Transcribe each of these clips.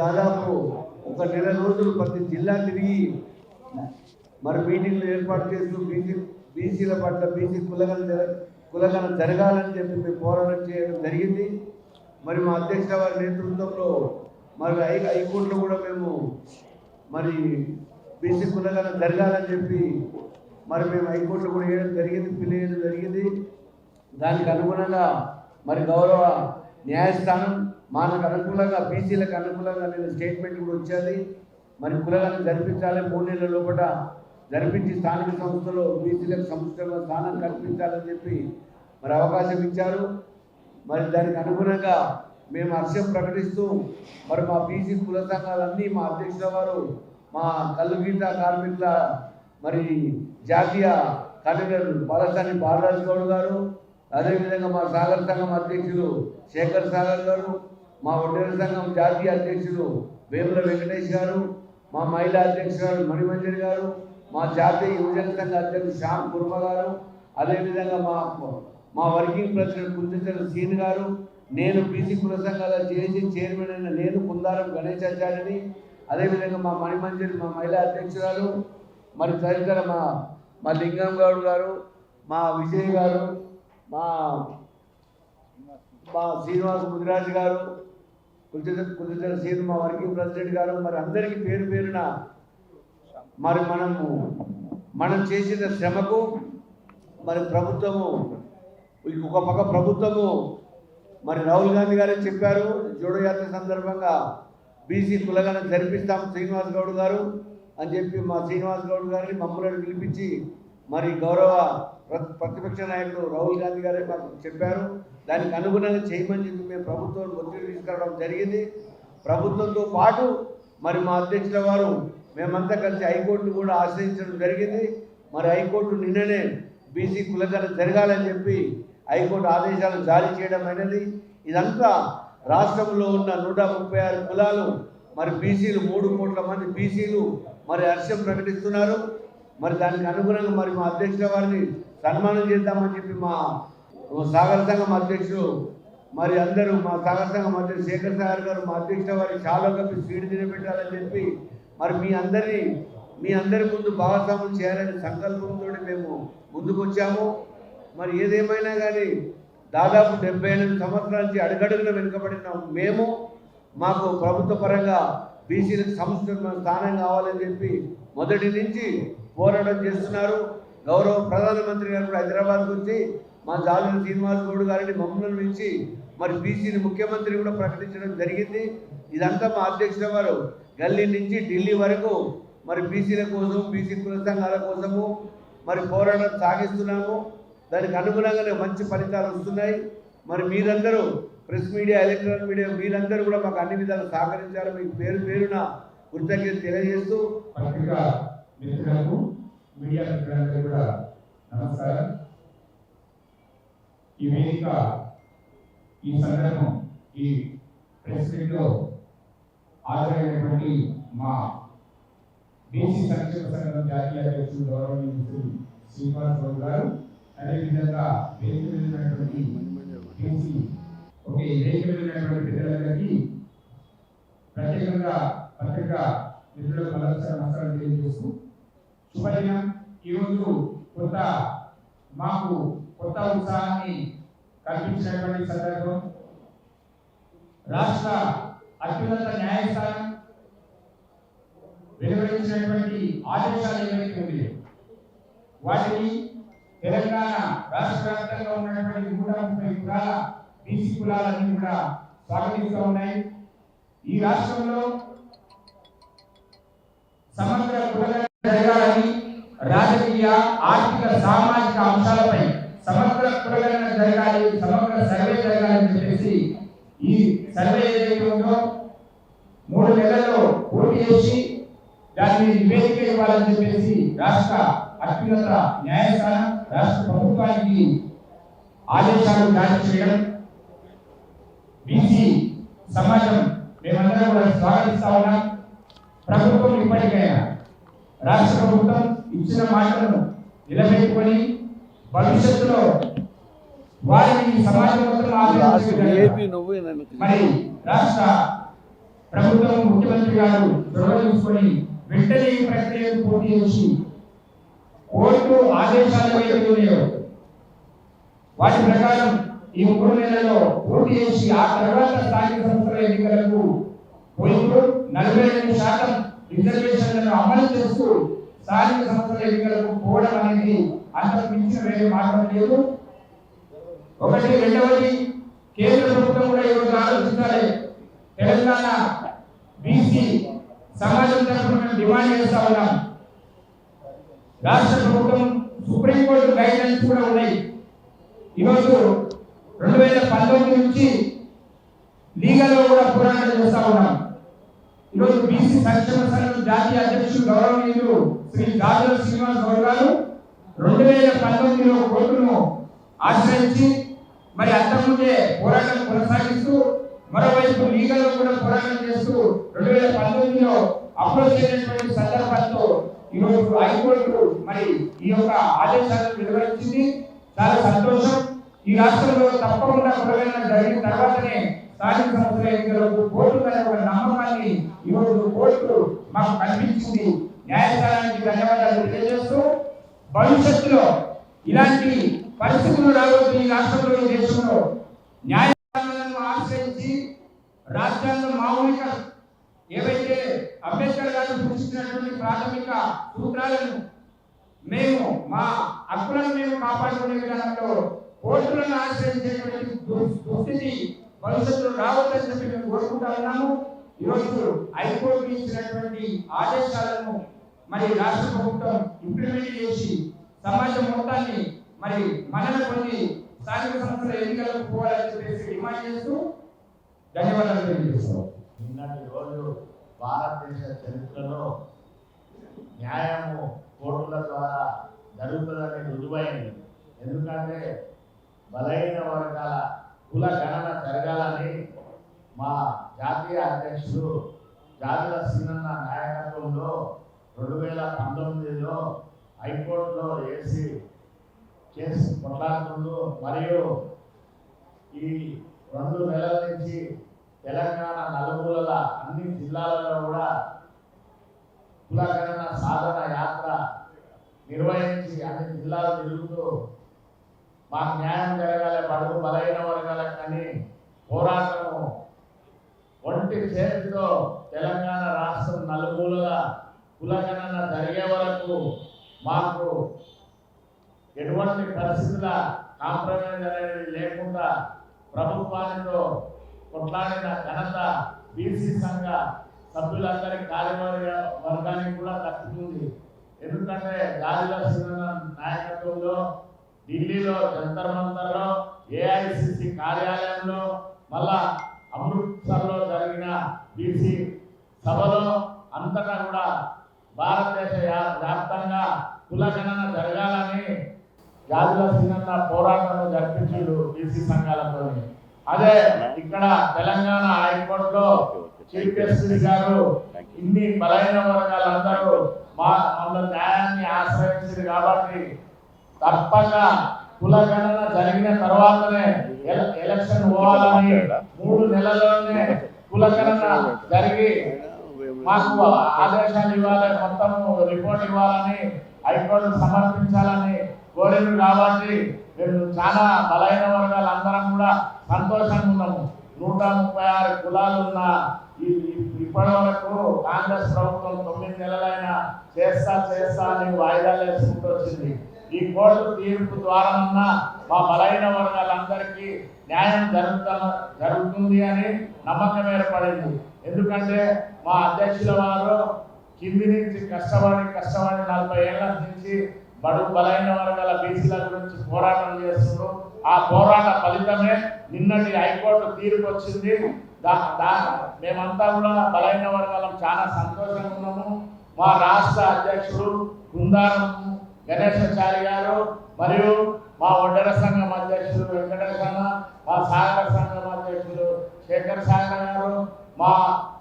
దాదాపు ఒక నెల రోజులు ప్రతి జిల్లా తిరిగి మరి మీటింగ్లు ఏర్పాటు చేస్తూ బీసీ బీసీల పట్ల బీసీ కులగన జర- కులగన జరగాలని చెప్పి మేము పోరాటం చేయడం జరిగింది. మరి మా అధ్యక్షుల వారి నేతృత్వంలో మరి హై హైకోర్టులో కూడా మేము మరి బీసీ కులగన జరగాలని చెప్పి మరి మేము హైకోర్టులో కూడా వేయడం జరిగింది పిలియడం జరిగింది. దానికి అనుగుణంగా మరి గౌరవ న్యాయస్థానం మనకు అనుకూలంగా బీసీలకు అనుకూలంగా నేను స్టేట్మెంట్ కూడా వచ్చేది మరి కులగాలను జరిపించాలి. మూడు నెలల లోపల జరిపించి స్థానిక సంస్థలో బీసీలకు సంస్థలో స్థానం కల్పించాలని చెప్పి మరి అవకాశం ఇచ్చారు. మరి దానికి అనుగుణంగా మేము హర్షం ప్రకటిస్తూ మరి మా బీసీ కుల సంఘాలన్నీ మా అధ్యక్షుల వారు మా కల్లు కార్మికుల మరి జాతీయ కన్వీనర్ బాలసాని బాలరాజు గౌడ్ గారు అదేవిధంగా మా సాగర్ సంఘం అధ్యక్షులు శేఖర్ సాగర్ గారు మా ఒంటరి సంఘం జాతీయ అధ్యక్షులు వేముల వెంకటేష్ గారు మా మహిళా అధ్యక్షురాలు మణిమంజరి గారు మా జాతీయ యువజన సంఘ అధ్యక్షుడు శ్యామ్ కుర్మ గారు అదేవిధంగా మా మా వర్కింగ్ ప్రెసిడెంట్ కుంజచల సీన్ గారు నేను బీసీ కుల సంఘాల జేఏసీ చైర్మన్ అయిన నేను కుందారం గణేశాచార్యని అదేవిధంగా మా మణిమంజరి మా మహిళా అధ్యక్షురాలు మరి తదితర మా మా లింగం గౌడ్ గారు మా విజయ్ గారు మా మా శ్రీనివాస్ ముదిరాజు గారు కులచంద్ర కులచంద్ర సీన్ మా వర్కింగ్ ప్రెసిడెంట్ గారు మరి అందరికీ పేరు పేరున మరి మనము మనం చేసిన శ్రమకు మరి ప్రభుత్వము ఒక పక్క ప్రభుత్వము మరి రాహుల్ గాంధీ గారే చెప్పారు జోడో యాత్ర సందర్భంగా బీసీ కులగన జరిపిస్తాం శ్రీనివాస్ గౌడ్ గారు అని చెప్పి మా శ్రీనివాస్ గౌడ్ గారిని మమ్మల్ని పిలిపించి మరి గౌరవ ప్ర- ప్రతిపక్ష నాయకుడు రాహుల్ గాంధీ గారే మాకు చెప్పారు. దానికి అనుగుణంగా చేయమని చెప్పి మేము ప్రభుత్వం ఒత్తిడి తీసుకురావడం జరిగింది. ప్రభుత్వంతో పాటు మరి మా అధ్యక్షుల వారు మేమంతా కలిసి హైకోర్టును కూడా ఆశ్రయించడం జరిగింది. మరి హైకోర్టు నిన్ననే బీసీ కులగన జరగాలని చెప్పి హైకోర్టు ఆదేశాలు జారీ చేయడం అయినది ఇదంతా రాష్ట్రంలో ఉన్న నూట ముప్పై ఆరు కులాలు మరి బీసీలు మూడు కోట్ల మంది బీసీలు మరి హర్షం ప్రకటిస్తున్నారు. మరి దానికి అనుగుణంగా మరి మా అధ్యక్షుల వారిని సన్మానం చేద్దామని చెప్పి మా సాగర సంఘం అధ్యక్షుడు మరి అందరూ మా సాగర సంఘం అధ్యక్షుడు శేఖర్ సాగర్ గారు మా అధ్యక్షుల వారి చాలా కలిపి స్వీట్ తినబెట్టాలని చెప్పి మరి మీ అందరినీ మీ అందరి ముందు భాగస్వాములు చేయాలనే సంకల్పంతో మేము ముందుకు వచ్చాము. మరి ఏదేమైనా కానీ దాదాపు డెబ్బై ఎనిమిది సంవత్సరాల నుంచి అడుగడుగున వెనుకబడిన మేము మాకు ప్రభుత్వ పరంగా బీసీలకు సంస్థ స్థానం కావాలని చెప్పి మొదటి నుంచి పోరాటం చేస్తున్నారు. గౌరవ ప్రధానమంత్రి గారు కూడా హైదరాబాద్కి వచ్చి మా జాలిన శ్రీనివాస్ గౌడ్ గారిని మమ్మల్ని పిలిచి మరి బీసీని ముఖ్యమంత్రి కూడా ప్రకటించడం జరిగింది. ఇదంతా మా అధ్యక్షుల వారు గల్లీ నుంచి ఢిల్లీ వరకు మరి బీసీల కోసం బీసీ కుల సంఘాల కోసము మరి పోరాటం సాగిస్తున్నాము. దానికి అనుగుణంగానే మంచి ఫలితాలు వస్తున్నాయి. మరి మీరందరూ ప్రెస్ మీడియా ఎలక్ట్రానిక్ మీడియా మీరందరూ కూడా మాకు అన్ని విధాలు సహకరించారు మీకు పేరు పేరున కృతజ్ఞత తెలియజేస్తూ మిత్రులకు మీడియా మిత్రులందరికీ కూడా నమస్కారం. ఈ వేదిక ఈ సందర్భం ఈ ప్రెస్ మీట్లో హాజరైనటువంటి మా బీసీ సంక్షేమ సంఘం జాతీయ అధ్యక్షుడు గౌరవనీయులు శ్రీనివాస్ గౌడ్ గారు అదేవిధంగా వేదిక మీద బీసీ ఓకే వేదిక వెళ్ళినటువంటి ఉన్నటువంటి పెద్దలందరికీ ప్రత్యేకంగా పత్రికా నిధులకు మరొకసారి నమస్కారం తెలియజేస్తూ శుభదినం ఈరోజు కొత్త మాకు కొత్త ఉత్సాహాన్ని కల్పించినటువంటి సందర్భం. రాష్ట్ర అత్యున్నత న్యాయస్థానం వెలువరించినటువంటి ఆదేశాలు ఏవైతే ఉంది వాటిని తెలంగాణ రాష్ట్ర వ్యాప్తంగా ఉన్నటువంటి నూట ముప్పై కులాల బీసీ కులాలన్నీ కూడా స్వాగతిస్తూ ఉన్నాయి. ఈ రాష్ట్రంలో సామాజిక అంశాలపై సమగ్ర కులగణన జరగాలి సమగ్ర సర్వే జరగాలని చెప్పేసి ఈ సర్వే ఏదైతే ఉందో మూడు నెలల్లో పూర్తి చేసి దాన్ని నివేదిక ఇవ్వాలని చెప్పేసి రాష్ట్ర అత్యున్నత న్యాయస్థానం రాష్ట్ర ప్రభుత్వానికి ఆదేశాలు జారీ చేయడం బీసీ సమాజం మేమందరం కూడా స్వాగతిస్తా ఉన్నాం. ప్రభుత్వం ఇప్పటికైనా రాష్ట్ర ప్రభుత్వం ఇచ్చిన మాటలను నిలబెట్టుకొని భవిష్యత్తులో వారిని సమాజం మరి రాష్ట్ర ప్రభుత్వం ముఖ్యమంత్రి గారు చొరవ తీసుకొని వెంటనే ఈ ప్రక్రియను పూర్తి చేసి కోర్టు ఆదేశాలు ఏవైతే వాటి ప్రకారం ఈ మూడు నెలల్లో పూర్తి చేసి ఆ తర్వాత స్థానిక సంస్థల ఎన్నికలకు పోయినప్పుడు నలభై రెండు శాతం రిజర్వేషన్లను అమలు చేస్తూ స్థానిక సంస్థల ఎన్నికలకు పోవడం అనేది అంతకు మించిన వేరే మార్గం లేదు. ఒకటి రెండవది కేంద్ర ప్రభుత్వం కూడా ఈరోజు ఆలోచించాలి. తెలంగాణ బీసీ సమాజం తరఫున మేము డిమాండ్ చేస్తా ఉన్నాం. రాష్ట్ర ప్రభుత్వం సుప్రీంకోర్టు గైడ్లైన్స్ కూడా ఉన్నాయి. ఈరోజు రెండు వేల పంతొమ్మిది నుంచి లీగల్లో కూడా పోరాటం చేస్తా ఉన్నాం. ఈరోజు బీసీ సంక్షేమ సంఘం జాతీయ అధ్యక్షుడు గౌరవనీయులు శ్రీ జాజుల శ్రీనివాస్ గౌడ్ గారు రెండు వేల పంతొమ్మిదిలో కోర్టును ఆశ్రయించి మరి అంతకుముందే పోరాటం కొనసాగిస్తూ మరోవైపు లీగల్ కూడా పోరాటం చేస్తూ రెండు వేల పంతొమ్మిదిలో అప్రోచ్ అయినటువంటి సందర్భంతో ఈరోజు హైకోర్టు మరి ఈ యొక్క ఆదేశాలను వెలువరించింది. చాలా సంతోషం. ఈ రాష్ట్రంలో తప్పకుండా ప్రవేశం జరిగిన తర్వాతనే స్థానిక సంస్థల ఎన్నికలకు కోర్టు అనే ఒక నమ్మకాన్ని ఈరోజు కోర్టు మాకు కల్పించింది. న్యాయస్థానానికి ధన్యవాదాలు తెలియజేస్తూ భవిష్యత్తులో ఇలాంటి పరిస్థితులు రాబోతు ఈ రాష్ట్రంలో దేశంలో న్యాయస్థానాలను ఆశ్రయించి రాజ్యాంగ మౌలిక ఏవైతే అంబేద్కర్ గారు సూచించినటువంటి ప్రాథమిక సూత్రాలను మేము మా హక్కులను మేము కాపాడుకునే విధానంలో కోర్టులను ఆశ్రయించేటువంటి దుస్థితి భవిష్యత్తులో రావద్దని చెప్పి మేము కోరుకుంటా ఉన్నాము. ఈరోజు హైకోర్టు ఇచ్చినటువంటి ఆదేశాలను మరి రాష్ట్ర ప్రభుత్వం ఇంప్లిమెంట్ చేసి సమాజం మొత్తాన్ని మరి మనన కొన్ని స్థానిక సంస్థల ఎన్నికలకు పోవాలని చెప్పేసి డిమాండ్ చేస్తూ ధన్యవాదాలు తెలియజేస్తాం నిన్నటి రోజు భారతదేశ చరిత్రలో న్యాయము కోర్టుల ద్వారా జరుగుతుందని రుజువైంది. ఎందుకంటే బలహీన వర్గాల కుల గణన జరగాలని మా జాతీయ అధ్యక్షుడు జాతుల సీనన్న నాయకత్వంలో రెండు వేల పంతొమ్మిదిలో హైకోర్టులో వేసి కేసు కొట్లాడుతుండు మరియు ఈ రెండు నెలల నుంచి తెలంగాణ నలుమూలల అన్ని జిల్లాలలో కూడా కులగణన సాధన యాత్ర నిర్వహించి అన్ని జిల్లాలు తిరుగుతూ మాకు న్యాయం జరగాలి బడుగు బలైన వర్గాలకు కానీ పోరాటము. ఒంటి చేతితో తెలంగాణ రాష్ట్రం నలుమూలల కులగణన జరిగే వరకు మాకు ఎటువంటి పరిస్థితుల కాంప్రమైజ్ అనేది లేకుండా ప్రభుత్వాలతో కొట్లాడిన ఘనత బీసీ సంఘ సభ్యులందరి కార్యవర్గ వర్గానికి కూడా దక్కుతుంది. ఎందుకంటే గాలిలో సింగన్న నాయకత్వంలో ఢిల్లీలో జంతర్ మంతర్లో ఏఐసిసి కార్యాలయంలో మళ్ళా అమృత్సర్లో జరిగిన బీసీ సభలో అంతటా కూడా భారతదేశ వ్యాప్తంగా కులగణన జరగాలని జాతుల సింగన్న పోరాటం జరిపించాడు బీసీ సంఘాలతో అదే ఇక్కడ తెలంగాణ హైకోర్టులో చీఫ్ జస్టిస్ గారు ఇన్ని బలైన వర్గాలందరూ మా మమ్మల్ని న్యాయాన్ని ఆశ్రయించారు కాబట్టి తప్పక కులగణన జరిగిన తర్వాతనే ఎలక్షన్ పోవాలని మూడు నెలల్లోనే కుల గణన జరిగి మాకు ఆదేశాలు ఇవ్వాలి మొత్తం రిపోర్ట్ ఇవ్వాలని హైకోర్టు సమర్పించాలని కోరింది కాబట్టి మేము చాలా బలైన వర్గాలు అందరం కూడా సంతోషంగా ఉన్నాము. నూట ముప్పై ఆరు కులాలు ఉన్న ఈ ఇప్పటి వరకు కాంగ్రెస్ ప్రభుత్వం తొమ్మిది నెలలైనా చేస్తా చేస్తా అని వాయిదాలు వేసుకుంటూ వచ్చింది. ఈ కోర్టు తీర్పు ద్వారా మా బలైన వర్గాలందరికీ న్యాయం జరుగుతా జరుగుతుంది అని నమ్మకం ఏర్పడింది. ఎందుకంటే మా అధ్యక్షుల వారు కింది నుంచి కష్టపడి కష్టపడి నలభై ఏళ్ళ నుంచి బడు బలైన వర్గాల బీసీల గురించి పోరాటం చేస్తున్నారు. ఆ పోరాట ఫలితమే నిన్నటి హైకోర్టు తీర్పు వచ్చింది. దా దా మేమంతా కూడా బలైన వర్గాలం చాలా సంతోషంగా ఉన్నాము. మా రాష్ట్ర అధ్యక్షుడు బృందారం గణేశాచారి గారు మరియు మా ఒడ్డర సంఘం అధ్యక్షుడు వెంకటేశ్వర మా సాగర సంఘం అధ్యక్షుడు శేఖర్ సాగర్ గారు మా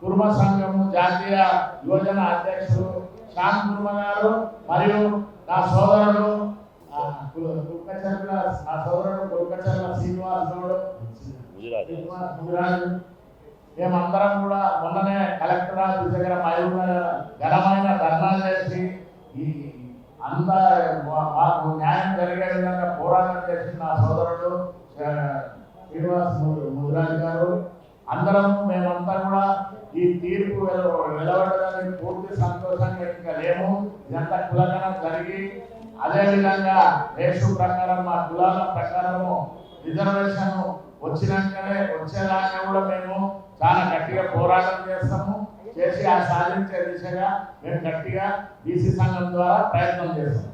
కుర్మ సంఘం జాతీయ యువజన అధ్యక్షుడు శ్యామ్ కుర్మ గారు మరియు నా సోదరుడు నా సోదరుడు కుక్కచర్ల శ్రీనివాస్ గౌడ్ మేమందరం కూడా మొన్ననే కలెక్టర్ ఆఫీస్ దగ్గర ఘనమైన ధర్నా చేసి అంత మాకు న్యాయం జరిగే విధంగా పోరాటం చేసిన నా సోదరుడు శ్రీనివాస్ ము- గారు. అందరం మేమంతా కూడా ఈ తీర్పు వెల- పూర్తి సంతోషంగా ఇంకా లేము. ఇదంతా కులగణం జరిగి అదేవిధంగా రేషు ప్రకారం మా కులాల ప్రకారము రిజర్వేషన్ వచ్చినాకనే వచ్చేలాగా కూడా మేము చాలా గట్టిగా పోరాటం చేస్తాము. చేసి ఆ సాధించే దిశగా మేము గట్టిగా బీసీ సంఘం ద్వారా ప్రయత్నం చేస్తాం.